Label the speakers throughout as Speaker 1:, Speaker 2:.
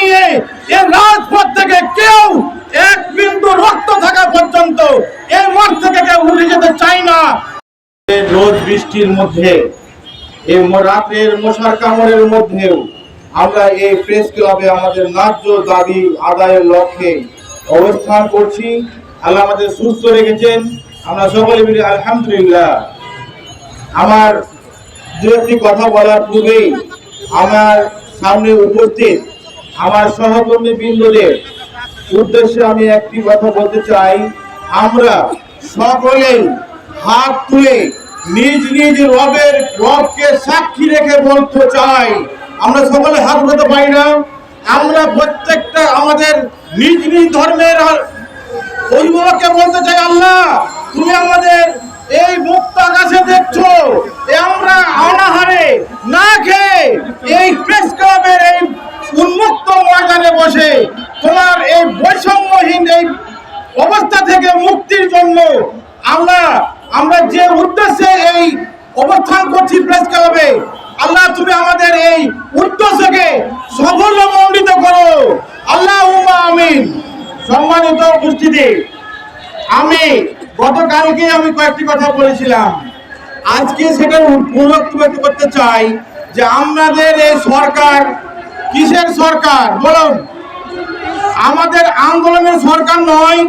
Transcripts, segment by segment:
Speaker 1: নিয়ে এই রাজপথ থেকে কেউ এক বিন্দু রক্ত থাকা পর্যন্ত এই মাঠ থেকে কেউ উঠে যেতে চায় না। রোদ বৃষ্টির মধ্যে এই রাতের মশার কামড়ের মধ্যেও আমরা এই প্রেস ক্লাবে আমাদের ন্যায্য দাবি আদায়ের লক্ষ্যে অবস্থান করছি। আল্লাহ আমাদের সুস্থ রেখেছেন। আমরা সকলে মিলে আলহামদুলিল্লাহ। আমার দু একটি কথা বলার পূর্বেই আমার সামনে উপস্থিত আমার সহকর্মী বৃন্দদের উদ্দেশ্যে আমি একটি কথা বলতে চাই। আমরা সকলেই হাত তুলে নিজ নিজ রবের রবকে সাক্ষী রেখে বলতে চাই। আমরা সকলে হাত উঠাতে পারি না। আমরা প্রত্যেকটা আমাদের নিজ নিজ ধর্মের অভিভাবককে বলতে চাই, আল্লাহ, তুমি আমাদের এই মুক্ত আকাশে দেখছ এ আমরা অনাহারে না খেয়ে এই প্রেস ক্লাবের এই উন্মুক্ত ময়দানে বসে তোমার এই বৈষম্যহীন এই অবস্থা থেকে মুক্তির জন্য আমরা আমরা যে উদ্দেশ্যে এই অবস্থান করছি প্রেস ক্লাবে আল্লাহ, তুমি আমাদের এই উদ্দেশ্যকে সাফল্যমণ্ডিত করো। আল্লাহ আমিন। সম্মানিত উপস্থিতি, আমি গতকালকে আমি কয়েকটি কথা বলেছিলাম। আজকে সেটার পুনরুক্তি ব্যক্ত করতে চাই যে আমাদের এই সরকার, কিসের সরকার? বলুন। আমাদের আন্দোলনের সরকার নয়।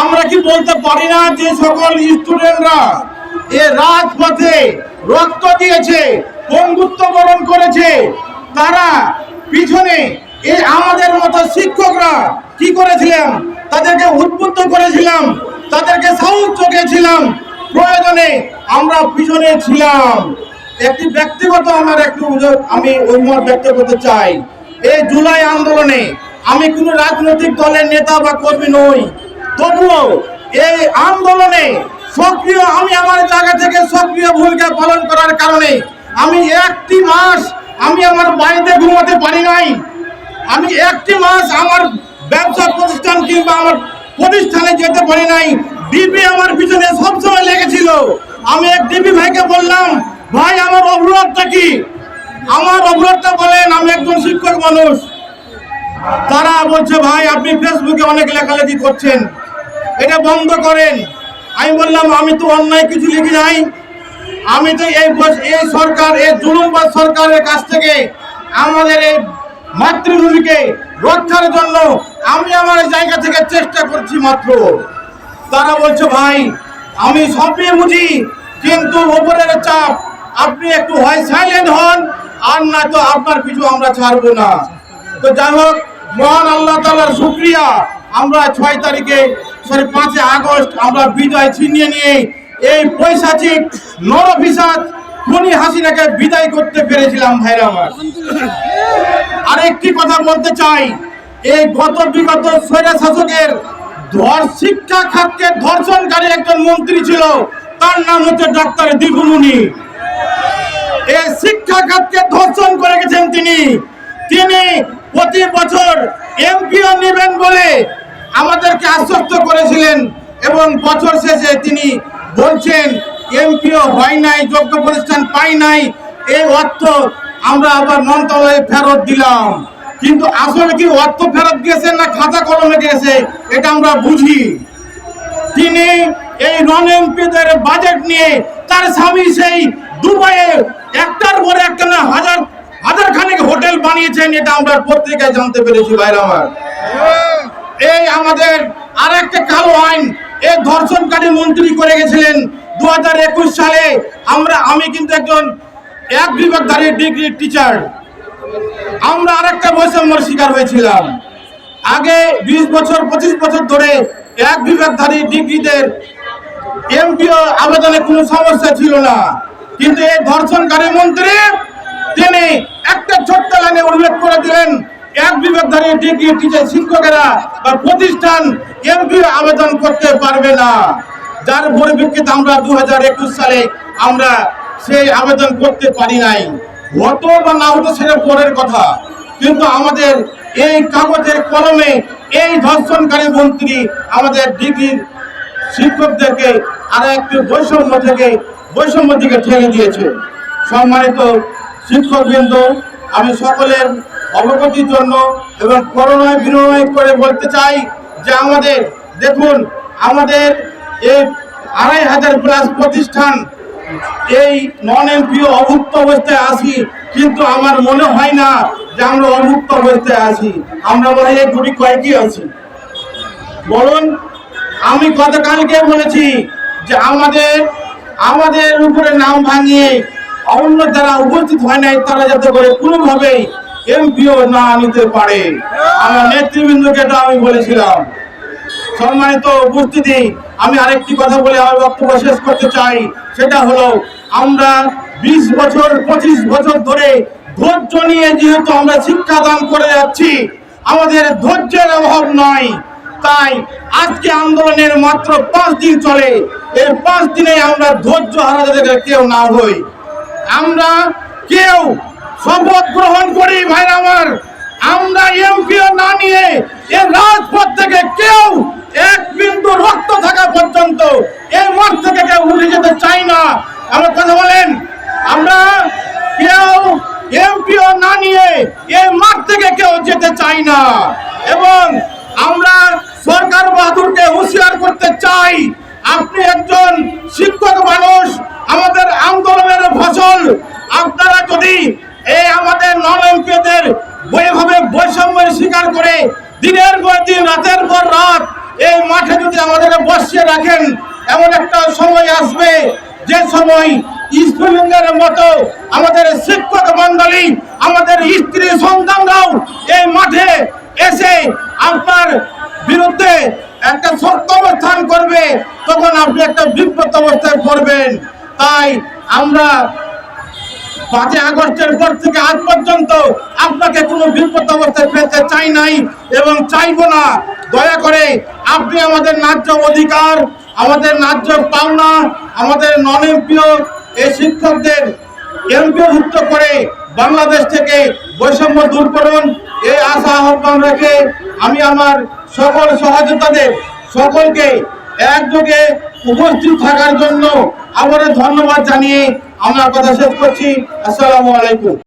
Speaker 1: আমরা কি বলতে পারি না যে সকল স্টুডেন্টরা এ রাজপথে রক্ত দিয়েছে বন্ধুত্ব বরণ করেছে। তারা পিছনে এই আমাদের মতো শিক্ষকরা কি করেছিলাম? তাদেরকে উদ্বুদ্ধ করেছিলাম, তাদেরকে সাহস চোখেছিলাম প্রয়োজনে আমরা পিছনে ছিলাম। একটি ব্যক্তিগত আমার একটু আমি অভিমত ব্যক্ত করতে চাই। এই জুলাই আন্দোলনে আমি কোনো রাজনৈতিক দলের নেতা বা কর্মী নই। তবুও এই আন্দোলনে সক্রিয়, আমি আমার জায়গা থেকে সক্রিয় ভূমিকা পালন করার কারণে আমি একটি মাস আমি আমার বাড়িতে ঘুমাতে পারি নাই। আমি একটি মাস আমার ব্যবসা প্রতিষ্ঠান কিংবা আমার প্রতিষ্ঠানে যেতে পারি নাই। ডিবি আমার পিছনে সবসময় লেগেছিল। আমি এক ডিবি ভাইকে বললাম, ভাই, আমার অবরোধটা কি? আমার অবরোধটা বলেন, আমি একজন শিক্ষক মানুষ। তারা বলছে, ভাই, আপনি ফেসবুকে অনেক লেখালেখি করছেন। এটা বন্ধ করেন। আমি বললাম, আমি তো অন্যায় কিছু লিখি নাই। আমি তো এই এই সরকার এই জুলুমবাদ সরকারের কাছ থেকে আমাদের এই মাতৃভূমিকে রক্ষার জন্য আমি আমার জায়গা থেকে চেষ্টা করছি মাত্র। তারা বলছে, ভাই, আমি সবই বুঝি, কিন্তু ওপরের চাপ, আপনি একটু হয় সাইলেন্ট হন, আর না তো আপনার পিছু আমরা ছাড়বো না। তো যাই হোক, মহান আল্লাহ তালার শুক্রিয়া। আমরা ছয় তারিখে সরি পাঁচই আগস্ট আমরা বিজয় ছিনিয়ে নিয়ে এই পৈশাচিক নরপিসাদ খুনি হাসিনাকে বিদায় করতে পেরেছিলাম ভাইরা আমার। আরেকটি কথা বলতে চাই, এই গত বিগত শাসকের ধর শিক্ষা খাতকে ধর্ষণকারী একজন মন্ত্রী ছিল, তার নাম হচ্ছে ডক্টর দীপুমুনি এই শিক্ষা খাতকে ধর্ষণ করে গেছেন তিনি। তিনি প্রতি বছর এমপিও নেবেন বলে আমাদেরকে আশ্বস্ত করেছিলেন এবং বছর শেষে তিনি বলছেন, এমপিও হয় নাই, যোগ্য প্রতিষ্ঠান পাই নাই, এই অর্থ আমরা আবার মন্ত্রণালয়ে ফেরত দিলাম। কিন্তু আসলে কি অর্থ ফেরত গিয়েছে না খাতা কলমে গেছে, এটা আমরা বুঝি। তিনি এই নন এমপিদের বাজেট নিয়ে তার স্বামী সেই দুবাইয়ে একটার পরে একটা না হাজার হাজার খানিক হোটেল বানিয়েছেন, এটা আমরা পত্রিকায় জানতে পেরেছি, ভাইরা আমার। এই আমাদের আর একটা কালো আইন, এই ধর্ষণকারী মন্ত্রী করে গেছিলেন দু হাজার একুশ সালে। আমরা, আমি কিন্তু একজন এক বিভাগধারী ডিগ্রি টিচার আমরা আরেকটা বৈষম্যর শিকার হয়েছিলাম। আগে বিশ বছর, পঁচিশ বছর ধরে এক বিভাগধারী ডিগ্রিদের এমপিও আবেদনে কোনো সমস্যা ছিল না। কিন্তু এই ধর্ষণকারী মন্ত্রী, তিনি একটা ছোট্ট লাইনে উল্লেখ করে দিলেন এক বিভাগধারী ডিগ্রি টিচার শিক্ষকেরা বা প্রতিষ্ঠান এমপিও আবেদন করতে পারবে না। যার পরিপ্রেক্ষিতে আমরা দু হাজার একুশ সালে আমরা সেই আবেদন করতে পারি নাই। হতো বা না হতো সেটা পরের কথা। কিন্তু আমাদের এই কাগজের কলমে এই ধর্ষণকারী মন্ত্রী আমাদের ডিগ্রির শিক্ষকদেরকে আর একটি বৈষম্য থেকে বৈষম্য দিকে ঠেলে দিয়েছে। সম্মানিত শিক্ষকবৃন্দ, আমি সকলের অবগতির জন্য এবং করোনায় বিনিময় করে বলতে চাই যে আমাদের, দেখুন, আমাদের এই আড়াই হাজার প্লাস প্রতিষ্ঠান, এই নন এমপিও অভুক্ত অবস্থায় আসি কিন্তু আমার মনে হয় না যে আমরা অভুক্ত অবস্থায় আছি। আমরা মনে হয় গুটি কয়েকই আছি। বলুন, আমি গতকালকে বলেছি যে আমাদের আমাদের উপরে নাম ভাঙিয়ে অন্য যারা উপস্থিত হয় নাই, তারা যাতে করে কোনোভাবেই এমপিও না নিতে পারে। আমার নেতৃবৃন্দকে এটা আমি বলেছিলাম। সম্মানিত উপস্থিতি, আমি আরেকটি কথা বলে আমার বক্তব্য শেষ করতে চাই। সেটা হলো, আমরা বিশ বছর, পঁচিশ বছর ধরে ধৈর্য নিয়ে যেহেতু আমরা শিক্ষাদান করে যাচ্ছি, আমাদের ধৈর্যের অভাব নয় তাই আজকে আন্দোলনের মাত্র পাঁচ দিন চলে। এই পাঁচ দিনে আমরা ধৈর্য হারা যাতে কেউ না হই। আমরা কেউ শপথ গ্রহণ করি ভাইরা আমার। আমরা এমপিও না নিয়ে এ রাজপথ থেকে কেউ এক বিন্দু রক্ত থাকা পর্যন্ত এই মাঠ থেকে কেউ উঠে যেতে চাই না। আমার কথা বলেন, আমরা কেউ এমপিও না নিয়ে এই মাঠ থেকে কেউ যেতে চাই না। এবং আমরা সরকার বাহাদুরকে হুঁশিয়ার করতে চাই আপনি একজন শিক্ষক মানুষ আমাদের আন্দোলনের ফসল আপনারা যদি এই আমাদের নন এমপিদের বইভাবে বৈষম্যের স্বীকার করে দিনের পর দিন, রাতের পর রাত এই মাঠে যদি আমাদের বসিয়ে রাখেন, এমন একটা সময় আসবে যে সময় স্কুলিংয়ের মতো আমাদের শিক্ষক মন্ডলী আমাদের স্ত্রী সন্তানরাও এই মাঠে এসে আপনার বিরুদ্ধে একটা শক্ত অবস্থান করবে, তখন আপনি একটা বিব্রত অবস্থায় পড়বেন। তাই আমরা পাঁচই আগস্টের পর থেকে আজ পর্যন্ত আপনাকে কোনো বিপদ অবস্থায় পেতে চাই নাই এবং চাইব না। দয়া করে আপনি আমাদের ন্যায্য অধিকার, আমাদের ন্যায্য পাওনা, আমাদের নন এমপিও এই শিক্ষকদের এমপিওভুক্ত করে বাংলাদেশ থেকে বৈষম্য দূর করুন। এই আশা আহ্বান রেখে আমি আমার সকল সহযোগিতাদের সকলকে একযোগে উপস্থিত থাকার জন্য আবারও ধন্যবাদ জানিয়ে আমার কথা শেষ করছি। আসসালামু আলাইকুম।